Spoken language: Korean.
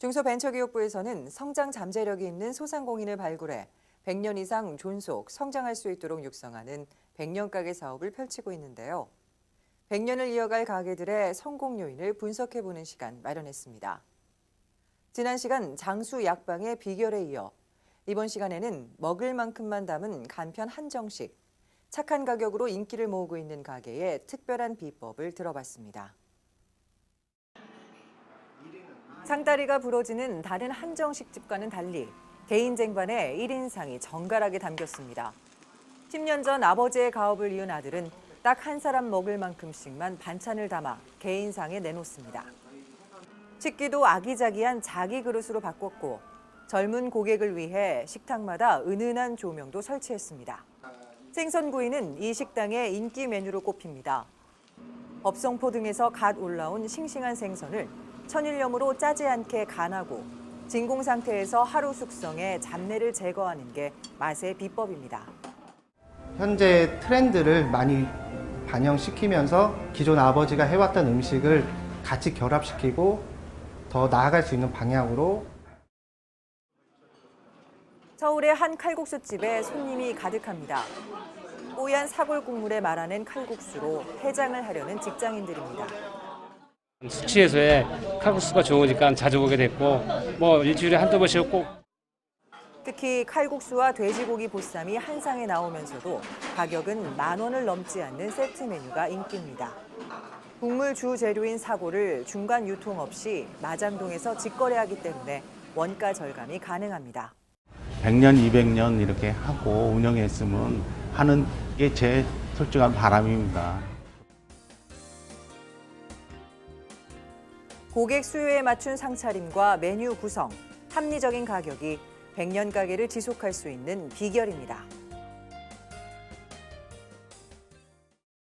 중소벤처기업부에서는 성장 잠재력이 있는 소상공인을 발굴해 100년 이상 존속, 성장할 수 있도록 육성하는 100년 가게 사업을 펼치고 있는데요. 100년을 이어갈 가게들의 성공 요인을 분석해보는 시간 마련했습니다. 지난 시간 장수 약방의 비결에 이어 이번 시간에는 먹을 만큼만 담은 간편 한정식, 착한 가격으로 인기를 모으고 있는 가게의 특별한 비법을 들어봤습니다. 상다리가 부러지는 다른 한정식 집과는 달리 개인 쟁반에 1인상이 정갈하게 담겼습니다. 10년 전 아버지의 가업을 이은 아들은 딱 한 사람 먹을 만큼씩만 반찬을 담아 개인상에 내놓습니다. 식기도 아기자기한 자기 그릇으로 바꿨고 젊은 고객을 위해 식탁마다 은은한 조명도 설치했습니다. 생선구이는 이 식당의 인기 메뉴로 꼽힙니다. 법성포 등에서 갓 올라온 싱싱한 생선을 천일염으로 짜지 않게 간하고 진공 상태에서 하루 숙성해 잡내를 제거하는 게 맛의 비법입니다. 현재 트렌드를 많이 반영시키면서 기존 아버지가 해왔던 음식을 같이 결합시키고 더 나아갈 수 있는 방향으로 서울의 한 칼국수집에 손님이 가득합니다. 뽀얀 사골 국물에 말아낸 칼국수로 해장을 하려는 직장인들입니다. 수치 해소에 칼국수가 좋으니까 자주 오게 됐고 뭐 일주일에 한두 번씩 꼭 특히 칼국수와 돼지고기 보쌈이 한 상에 나오면서도 가격은 만 원을 넘지 않는 세트 메뉴가 인기입니다. 국물 주 재료인 사골을 중간 유통 없이 마장동에서 직거래하기 때문에 원가 절감이 가능합니다. 100년, 200년 이렇게 하고 운영했으면 하는 게 제 솔직한 바람입니다. 고객 수요에 맞춘 상차림과 메뉴 구성, 합리적인 가격이 100년 가게를 지속할 수 있는 비결입니다.